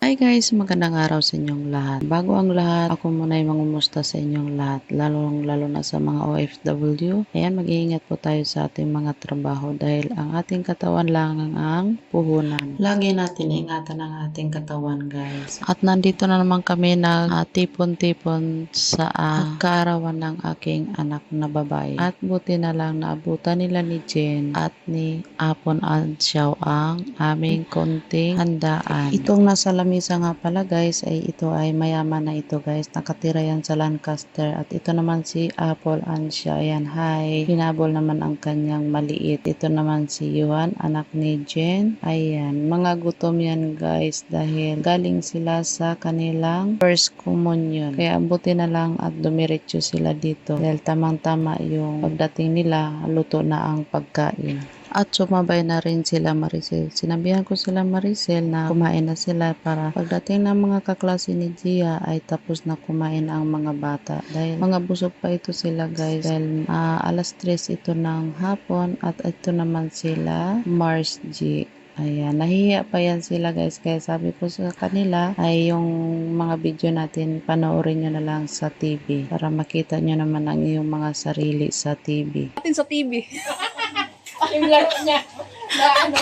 Hi guys, magandang araw sa inyong lahat. Bago ang lahat, ako muna ay mangumusta sa inyong lahat, lalong lalo na sa mga OFW. Ayan, mag-iingat po tayo sa ating mga trabaho dahil ang ating katawan lang ang puhunan. Lagi natin ingatan ang ating katawan guys. At nandito na naman kami na ah, tipon-tipon sa uh, kaarawan ng aking anak na babae. At buti na lang naabutan nila ni Jen at ni Apon Ansyaw ang aming konting handaan. Itong nasa lamisa nga pala guys ay ito ay mayaman na ito guys. Nakatira yan sa Lancaster at ito naman si Apple Ansya. Ayan, hi. Hinabol naman ang kanyang maliit. Ito naman si Yuan, anak ni Jen. Ayan, mga gutom yan guys dahil galing sila sa kanilang first communion. Kaya buti na lang at dumiretso sila dito dahil tamang-tama yung pagdating nila, luto na ang pagkain. At sumabay na rin sila Maricel. Sinabihan ko sila Maricel na kumain na sila para pagdating ng mga kaklase ni Gia ay tapos na kumain ang mga bata. Dahil mga busog pa ito sila guys. Dahil ah, alas 3 ito ng hapon at ito naman sila Mars G. Ayan, nahihiya pa yan sila guys. Kaya sabi ko sa kanila ay yung mga video natin panoorin nyo na lang sa TV para makita nyo naman ang iyong mga sarili sa TV. natin sa TV. yung laro niya. Na ano,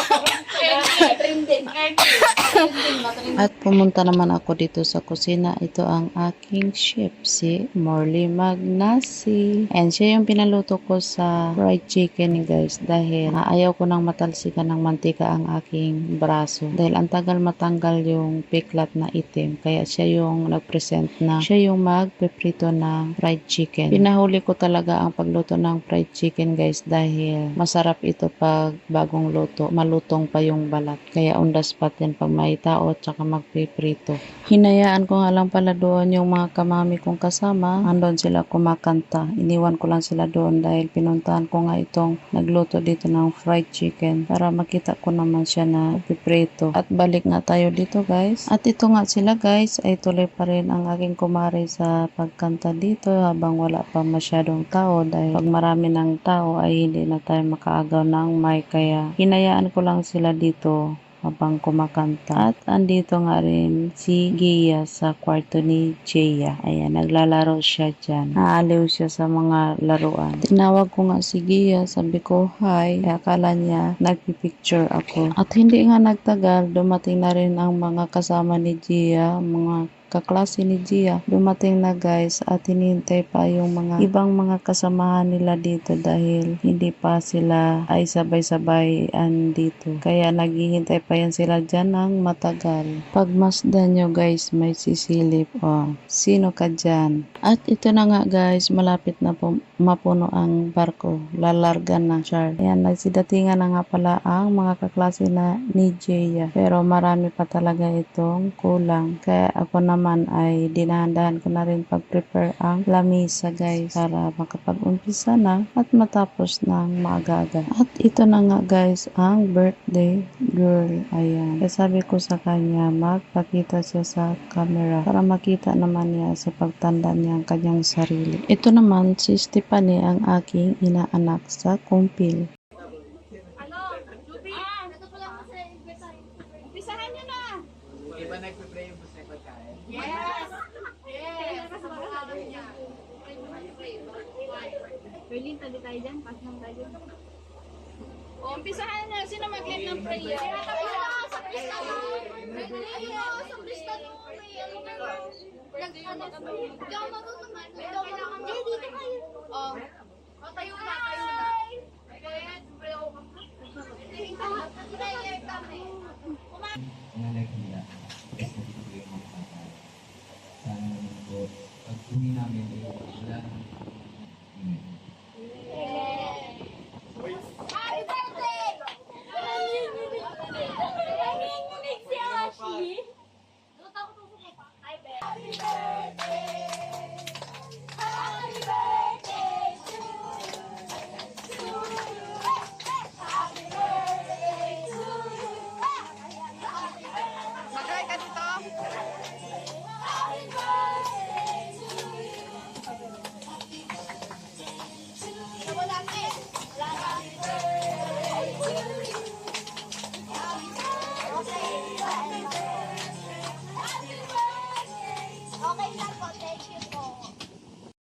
At pumunta naman ako dito sa kusina. Ito ang aking chef, si Morley Magnasi. And siya yung pinaluto ko sa fried chicken guys. Dahil ah, ayaw ko nang matalsikan ng mantika ang aking braso. Dahil ang tagal matanggal yung piklat na itim. Kaya siya yung nag-present na siya yung magpeprito ng fried chicken. Pinahuli ko talaga ang pagluto ng fried chicken guys. Dahil masarap ito pag bagong luto. Malutong pa yung balat. Kaya the spot yan pag may tao at saka magpiprito. Hinayaan ko nga lang pala doon yung mga kamami kong kasama. Andon sila kumakanta. Iniwan ko lang sila doon dahil pinuntahan ko nga itong nagluto dito ng fried chicken para makita ko naman siya na piprito. At balik nga tayo dito guys. At ito nga sila guys ay tuloy pa rin ang aking kumari sa pagkanta dito habang wala pa masyadong tao dahil pag marami ng tao ay hindi na tayo makaagaw ng mic kaya hinayaan ko lang sila dito habang kumakanta. At andito nga rin si Gia sa kwarto ni Jaya. Ayan, naglalaro siya dyan. Naaliw siya sa mga laruan. Tinawag ko nga si Gia, sabi ko, hi. Kaya akala niya, nagpipicture ako. At hindi nga nagtagal, dumating na rin ang mga kasama ni Gia, mga kaklase ni Gia. Dumating na guys at hinihintay pa yung mga ibang mga kasamahan nila dito dahil hindi pa sila ay sabay-sabay andito. Kaya naghihintay pa yan sila dyan ng matagal. Pagmasdan nyo guys may sisilip. Oh, sino ka dyan? At ito na nga guys, malapit na po mapuno ang barko. Lalarga na, Char. Ayan, nagsidatingan na nga pala ang mga kaklase na ni Jaya. Pero marami pa talaga itong kulang. Kaya ako naman ay dinahandahan ko na rin pag-prepare ang lamisa guys para makapag-umpisa na at matapos ng maaga-aga. At ito na nga guys ang birthday girl. Ayan. Kaya sabi ko sa kanya magpakita siya sa camera para makita naman niya sa pagtanda niya ang kanyang sarili. Ito naman si Stephanie ang aking inaanak sa kumpil. Ano? Juby? Ah, ito pala kasi. Umpisahan niyo na. Di ba nagpe-pray yung gusto pagkain? Yes! Yes! Berlin, tabi tayo dyan. Pas lang tayo. O, umpisahan na. Sino mag-lead ng prayer? Sa Krista mo. Sa Krista mo. Nag-ano? Hindi ako marunong man. Hindi ako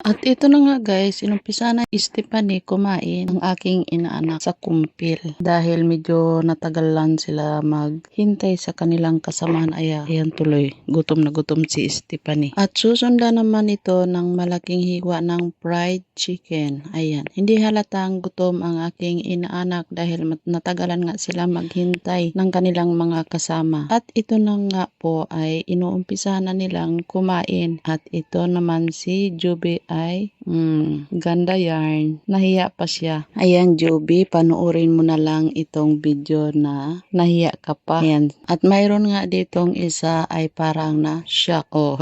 At ito na nga guys, inumpisa na Stephanie kumain ang aking inaanak sa kumpil. Dahil medyo natagalan sila maghintay sa kanilang kasamahan. Aya, ayan tuloy, gutom na gutom si Stephanie. At susundan naman ito ng malaking hiwa ng fried chicken. Ayan, hindi halatang gutom ang aking inaanak dahil natagalan nga sila maghintay ng kanilang mga kasama. At ito na nga po ay inuumpisa na nilang kumain. At ito naman si Juby ay mm, ganda yarn. Nahiya pa siya. Ayan Juby, panoorin mo na lang itong video na nahiya ka pa. Ayan. At mayroon nga ditong isa ay parang na shock. Oh.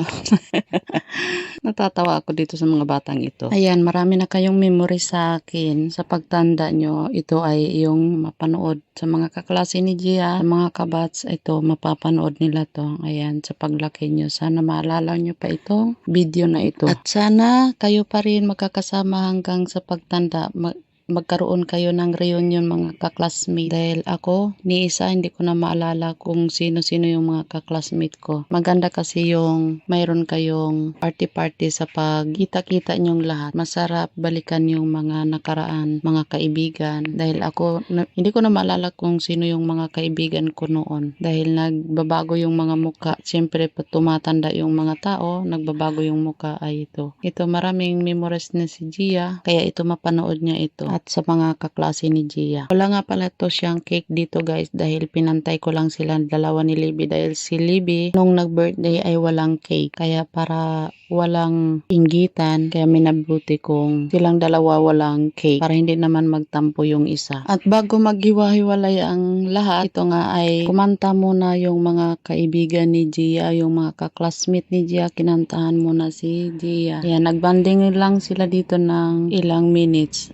Natatawa ako dito sa mga batang ito. Ayan, marami na kayong memory sa akin. Sa pagtanda nyo, ito ay yung mapanood sa mga kaklase ni Gia, sa mga kabats, ito, mapapanood nila to. Ayan, sa paglaki nyo. Sana maalala nyo pa itong video na ito. At sana kayo pa rin magkakasama hanggang sa pagtanda. Ma- magkaroon kayo ng reunion mga kaklasmate. Dahil ako, ni isa, hindi ko na maalala kung sino-sino yung mga kaklasmate ko. Maganda kasi yung mayroon kayong party-party sa pagkita-kita nyong lahat. Masarap balikan yung mga nakaraan, mga kaibigan. Dahil ako, na- hindi ko na maalala kung sino yung mga kaibigan ko noon. Dahil nagbabago yung mga muka. Siyempre, tumatanda yung mga tao, nagbabago yung muka ay ito. Ito, maraming memories na si Gia, kaya ito mapanood niya ito. At sa mga kaklase ni Gia. Wala nga pala to siyang cake dito guys dahil pinantay ko lang sila dalawa ni Libby dahil si Libby nung nag-birthday ay walang cake. Kaya para walang inggitan, kaya minabuti kong silang dalawa walang cake para hindi naman magtampo yung isa. At bago maghiwa-hiwalay ang lahat, ito nga ay kumanta muna yung mga kaibigan ni Gia, yung mga kaklasmate ni Gia, kinantahan muna si Gia. Yan, nagbanding lang sila dito ng ilang minutes.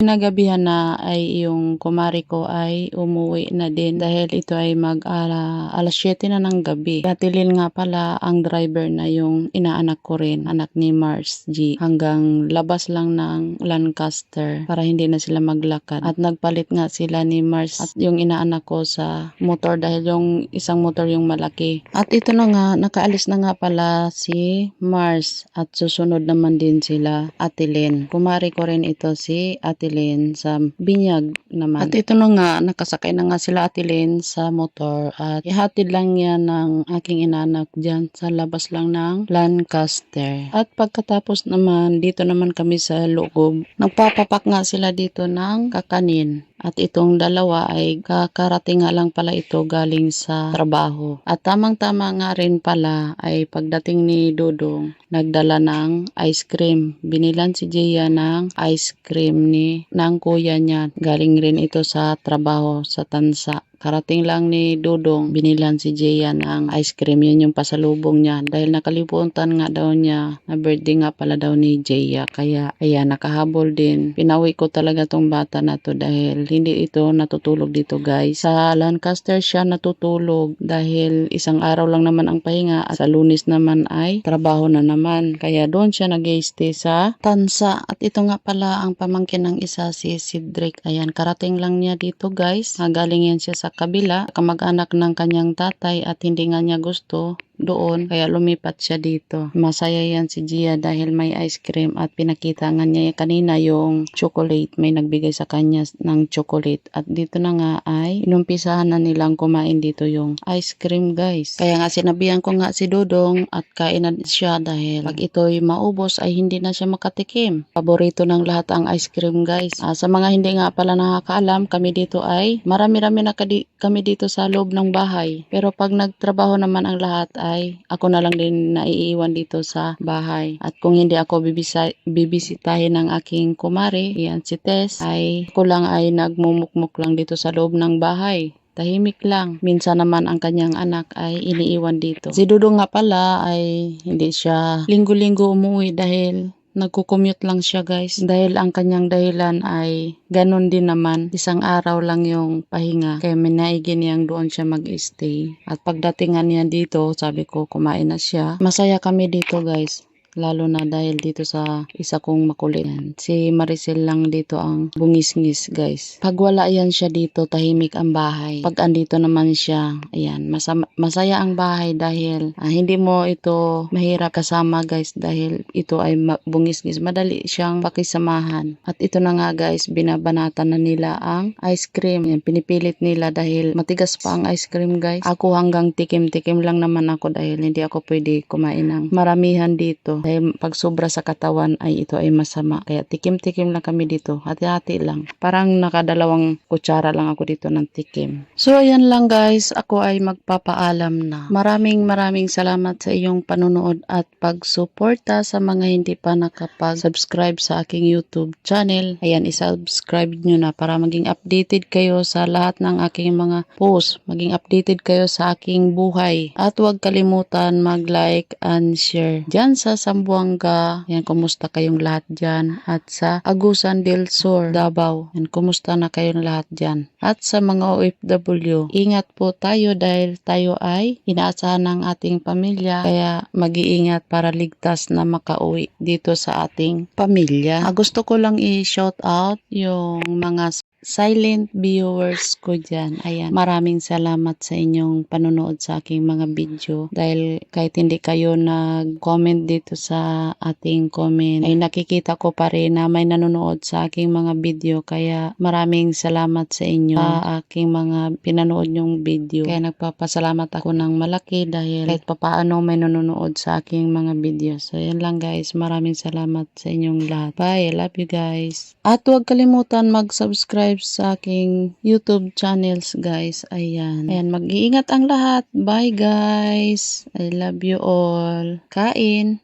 Nagabihan na ay yung kumari ko ay umuwi na din dahil ito ay mag ala, alas 7 na ng gabi. Katilin nga pala ang driver na yung inaanak ko rin, anak ni Mars G. Hanggang labas lang ng Lancaster para hindi na sila maglakad. At nagpalit nga sila ni Mars at yung inaanak ko sa motor dahil yung isang motor yung malaki. At ito na nga, nakaalis na nga pala si Mars at susunod naman din sila Atilin. Kumari ko rin ito si Atilin sa binyag naman. At ito na nga, nakasakay na nga sila Atilin sa motor at ihatid lang yan ng aking inanak dyan sa labas lang ng Lancaster. At pagkatapos naman, dito naman kami sa loob, nagpapapak nga sila dito ng kakanin. At itong dalawa ay kakarating nga lang pala ito galing sa trabaho. At tamang-tama nga rin pala ay pagdating ni Dudong, nagdala ng ice cream. Binilan si Gia ng ice cream ni ng kuya niya. Galing rin ito sa trabaho sa tansa. Karating lang ni Dudong, binilan si Gia ng ice cream. Yun yung pasalubong niya. Dahil nakalimutan nga daw niya na birthday nga pala daw ni Gia. Kaya, ayan, nakahabol din. Pinawi ko talaga tong bata na to dahil hindi ito natutulog dito guys. Sa Lancaster siya natutulog dahil isang araw lang naman ang pahinga at sa lunis naman ay trabaho na naman. Kaya doon siya nag stay sa Tansa. At ito nga pala ang pamangkin ng isa si Cedric. Ayan, karating lang niya dito guys. Nagaling yan siya sa kabila, kamag-anak ng kanyang tatay at hindi nga niya gusto doon kaya lumipat siya dito. Masaya yan si Gia dahil may ice cream at pinakita nga niya kanina yung chocolate. May nagbigay sa kanya ng chocolate at dito na nga ay inumpisahan na nilang kumain dito yung ice cream guys. Kaya nga sinabihan ko nga si Dodong at kain na siya dahil pag ito'y maubos ay hindi na siya makatikim. Paborito ng lahat ang ice cream guys. Ah, sa mga hindi nga pala nakakaalam, kami dito ay marami-rami na kami dito sa loob ng bahay. Pero pag nagtrabaho naman ang lahat ay ako na lang din naiiwan dito sa bahay. At kung hindi ako bibisitahin ng aking kumari, yan si Tess, ay ako lang ay nagmumukmuk lang dito sa loob ng bahay. Tahimik lang. Minsan naman ang kanyang anak ay iniiwan dito. Si Dudo nga pala ay hindi siya linggo-linggo umuwi dahil nagko-commute lang siya guys. Dahil ang kanyang dahilan ay ganun din naman. Isang araw lang yung pahinga. Kaya minaigi niyang doon siya mag-stay. At pagdatingan niya dito sabi ko kumain na siya. Masaya kami dito guys lalo na dahil dito sa isa kong makulit. Yan. Si Maricel lang dito ang bungis-ngis guys. Pag wala yan siya dito, tahimik ang bahay. Pag andito naman siya, ayan, masama, masaya ang bahay dahil ah, hindi mo ito mahirap kasama guys dahil ito ay bungis-ngis. Madali siyang pakisamahan. At ito na nga guys, binabanatan na nila ang ice cream. Yan, pinipilit nila dahil matigas pa ang ice cream guys. Ako hanggang tikim-tikim lang naman ako dahil hindi ako pwede kumain ng maramihan dito. Dahil pag sobra sa katawan ay ito ay masama. Kaya tikim-tikim lang kami dito. Hati-hati lang. Parang nakadalawang kutsara lang ako dito ng tikim. So ayan lang guys. Ako ay magpapaalam na. Maraming maraming salamat sa iyong panunood at pagsuporta sa mga hindi pa nakapag-subscribe sa aking YouTube channel. Ayan, isubscribe nyo na para maging updated kayo sa lahat ng aking mga post. Maging updated kayo sa aking buhay. At huwag kalimutan mag-like and share. Diyan sa Sambuanga, yan, kumusta kayong lahat dyan? At sa Agusan del Sur, Davao, yan, kumusta na kayong lahat dyan? At sa mga OFW, ingat po tayo dahil tayo ay inaasahan ng ating pamilya. Kaya mag-iingat para ligtas na makauwi dito sa ating pamilya. Ah, gusto ko lang i-shout out yung mga silent viewers ko dyan. Ayan, maraming salamat sa inyong panonood sa aking mga video. Dahil kahit hindi kayo nag-comment dito sa ating comment, ay nakikita ko pa rin na may nanonood sa aking mga video. Kaya maraming salamat sa inyo sa aking mga pinanood yung video. Kaya nagpapasalamat ako ng malaki dahil kahit papaano may nanonood sa aking mga video. So, yan lang guys. Maraming salamat sa inyong lahat. Bye. Love you guys. At huwag kalimutan mag-subscribe sa aking YouTube channels guys. Ayan. Ayan. Mag-iingat ang lahat. Bye guys. I love you all. Kain.